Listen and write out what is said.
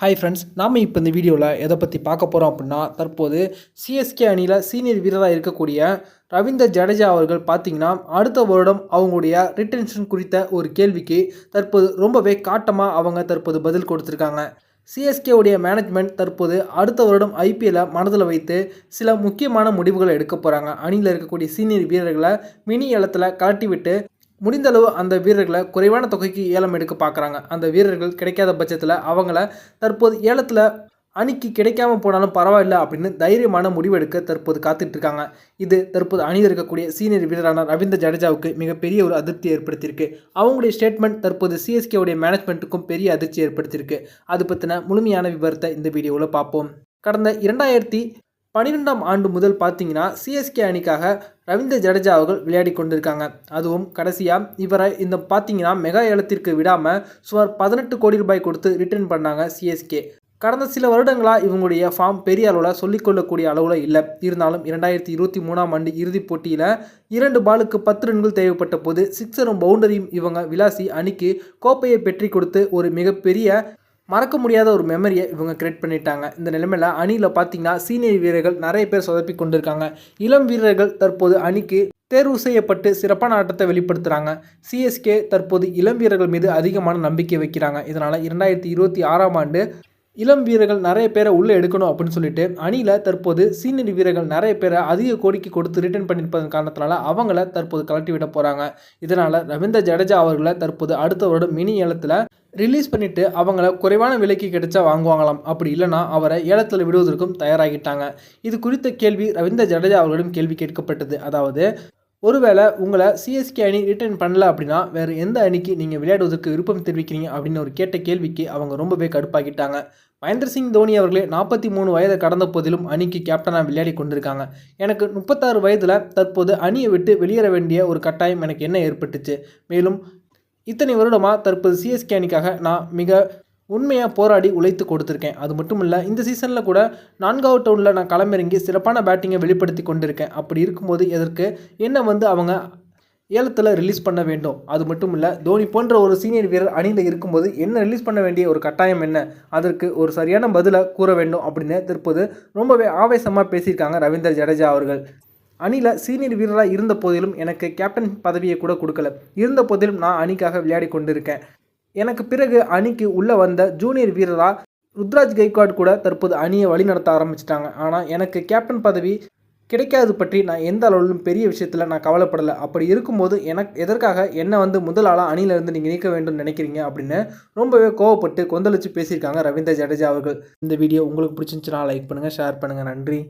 Hi friends நாம் இப்போ இந்த வீடியோவில் எதை பற்றி பார்க்க போகிறோம் அப்படின்னா தற்போது சிஎஸ்கே அணியில் சீனியர் வீரராக இருக்கக்கூடிய ரவீந்தர் ஜடேஜா அவர்கள் பார்த்தீங்கன்னா அடுத்த வருடம் அவங்களுடைய ரிட்டென்ஷன் குறித்த ஒரு கேள்விக்கு தற்போது ரொம்பவே காட்டமாக அவங்க தற்போது பதில் கொடுத்துருக்காங்க. சிஎஸ்கே உடைய மேனேஜ்மெண்ட் தற்போது அடுத்த வருடம் ஐபிஎல்லை மனதில் வைத்து சில முக்கியமான முடிவுகளை எடுக்க போகிறாங்க அணியில் இருக்கக்கூடிய சீனியர் வீரர்களை மினி ஏலத்தில் கலட்டி விட்டு முடிந்தளவு அந்த வீரர்களை குறைவான தொகைக்கு ஏலம் எடுக்க பார்க்குறாங்க. அந்த வீரர்கள் கிடைக்காத பட்சத்தில் அவங்கள தற்போது ஏலத்தில் அணிக்கு கிடைக்காம போனாலும் பரவாயில்ல அப்படின்னு தைரியமான முடிவெடுக்க தற்போது காத்துட்டு இருக்காங்க இது தற்போது அணியில் இருக்கக்கூடிய சீனியர் வீரரான ரவீந்திர ஜடேஜாவுக்கு மிகப்பெரிய ஒரு அதிருப்தி ஏற்படுத்தியிருக்கு. அவங்களுடைய ஸ்டேட்மெண்ட் தற்போது சிஎஸ்கேவுடைய மேனேஜ்மெண்ட்டுக்கும் பெரிய அதிர்ச்சி ஏற்படுத்தியிருக்கு. அது பற்றின முழுமையான விவரத்தை இந்த வீடியோவில் பார்ப்போம். கடந்த இரண்டாயிரத்தி பன்னிரெண்டாம் ஆண்டு முதல் பார்த்தீங்கன்னா சிஎஸ்கே அணிக்காக ரவீந்திர ஜடேஜா அவர்கள் விளையாடி கொண்டிருக்காங்க. அதுவும் கடைசியாக இவரை இந்த பார்த்தீங்கன்னா மெகா ஏலத்திற்கு விடாமல் சுமார் பதினெட்டு கோடி ரூபாய் கொடுத்து ரிட்டர்ன் பண்ணாங்க சிஎஸ்கே கடந்த சில வருடங்களாக இவங்களுடைய ஃபார்ம் பெரிய அளவில் சொல்லிக்கொள்ளக்கூடிய அளவில் இல்லை. இருந்தாலும் இரண்டாயிரத்தி இருபத்தி மூணாம் ஆண்டு இறுதிப் போட்டியில் இரண்டு பாலுக்கு பத்து ரன்கள் தேவைப்பட்ட போது சிக்ஸரும் பவுண்டரியும் இவங்க விளாசி அணிக்கு கோப்பையை பெற்றி கொடுத்து ஒரு மிகப்பெரிய மறக்க முடியாத ஒரு மெமரியை இவங்க கிரியேட் பண்ணிட்டாங்க. இந்த நிலைமையில் அணியில் பார்த்தீங்கன்னா சீனியர் வீரர்கள் நிறைய பேர் சொதப்பி கொண்டிருக்காங்க. இளம் வீரர்கள் தற்போது அணிக்கு தேர்வு செய்யப்பட்டு சிறப்பான ஆட்டத்தை வெளிப்படுத்துகிறாங்க சிஎஸ்கே தற்போது இளம் வீரர்கள் மீது அதிகமான நம்பிக்கை வைக்கிறாங்க. இதனால் இரண்டாயிரத்தி இருபத்தி ஆறாம் ஆண்டு இளம் வீரர்கள் நிறைய பேரை உள்ளே எடுக்கணும் அப்படின்னு சொல்லிட்டு அணியில் தற்போது சீனியர் வீரர்கள் நிறைய பேரை அதிக கோடிக்கு கொடுத்து ரிட்டர்ன் பண்ணியிருப்பதன் காரணத்தினால அவங்கள தற்போது கலட்டி விட போகிறாங்க இதனால் ரவீந்திர ஜடேஜா அவர்களை தற்போது அடுத்த வருடம் மினி ஏலத்தில் ரிலீஸ் பண்ணிவிட்டு அவங்கள குறைவான விலைக்கு கிடைச்சா வாங்குவாங்களாம். அப்படி இல்லைனா அவரை ஏலத்தில் விடுவதற்கும் தயாராகிட்டாங்க. இது குறித்த கேள்வி ரவீந்திர ஜடேஜா அவர்களிடம் கேள்வி கேட்கப்பட்டது. அதாவது ஒருவேளை உங்களை சிஎஸ்கே அணி ரிட்டர்ன் பண்ணல அப்படின்னா வேறு எந்த அணிக்கு நீங்கள் விளையாடுவதற்கு விருப்பம் தெரிவிக்கிறீங்க அப்படின்னு ஒரு கேட்ட கேள்விக்கு அவங்க ரொம்பவே கடுப்பாக்கிட்டாங்க. மகேந்திர சிங் தோனி அவர்களே நாற்பத்தி மூணு வயதை கடந்த போதிலும் அணிக்கு கேப்டனாக விளையாடி கொண்டிருக்காங்க. எனக்கு முப்பத்தாறு வயதில் தற்போது அணியை விட்டு வெளியேற வேண்டிய ஒரு கட்டாயம் எனக்கு என்ன ஏற்பட்டுச்சு? மேலும் இத்தனை வருடமாக தற்போது சிஎஸ்கே அணிக்காக நான் மிக உண்மையாக போராடி உழைத்து கொடுத்துருக்கேன். அது மட்டும் இல்லை இந்த சீசனில் கூட நான்காவது டவுனில் நான் களமிறங்கி சிறப்பான பேட்டிங்கை வெளிப்படுத்தி கொண்டிருக்கேன். அப்படி இருக்கும்போது எதற்கு? என்ன வந்து அவங்க ஏலத்தில் ரிலீஸ் பண்ண வேண்டும்? அது மட்டும் இல்லை தோனி போன்ற ஒரு சீனியர் வீரர் அணியில் இருக்கும்போது என்ன ரிலீஸ் பண்ண வேண்டிய ஒரு கட்டாயம் என்ன? அதற்கு ஒரு சரியான பதிலை கூற வேண்டும் அப்படின்னு தற்போது ரொம்பவே ஆவேசமாக பேசியிருக்காங்க ரவீந்திர ஜடேஜா அவர்கள். அணியில் சீனியர் வீரராக இருந்த போதிலும் எனக்கு கேப்டன் பதவியை கூட கொடுக்கல. இருந்த போதிலும் நான் அணிக்காக விளையாடி கொண்டிருக்கேன். எனக்கு பிறகு அணிக்கு உள்ளே வந்த ஜூனியர் வீரராக ருத்ராஜ் கைக்வாட் கூட தற்போது அணியை வழிநடத்த ஆரம்பிச்சிட்டாங்க. ஆனால் எனக்கு கேப்டன் பதவி கிடைக்காது பற்றி நான் எந்த அளவிலும் பெரிய விஷயத்தில் நான் கவலைப்படலை. அப்படி இருக்கும்போது எனக்கு எதற்காக என்னை வந்து முதல் ஆளாக அணியிலேருந்து நீங்கள் நீக்க வேண்டும் நினைக்கிறீங்க அப்படின்னு ரொம்பவே கோவப்பட்டு கொந்தளிச்சு பேசியிருக்காங்க ரவீந்திர ஜடேஜா அவர்கள். இந்த வீடியோ உங்களுக்கு பிடிச்சிருந்துச்சுன்னா லைக் பண்ணுங்கள் ஷேர் பண்ணுங்கள் நன்றி.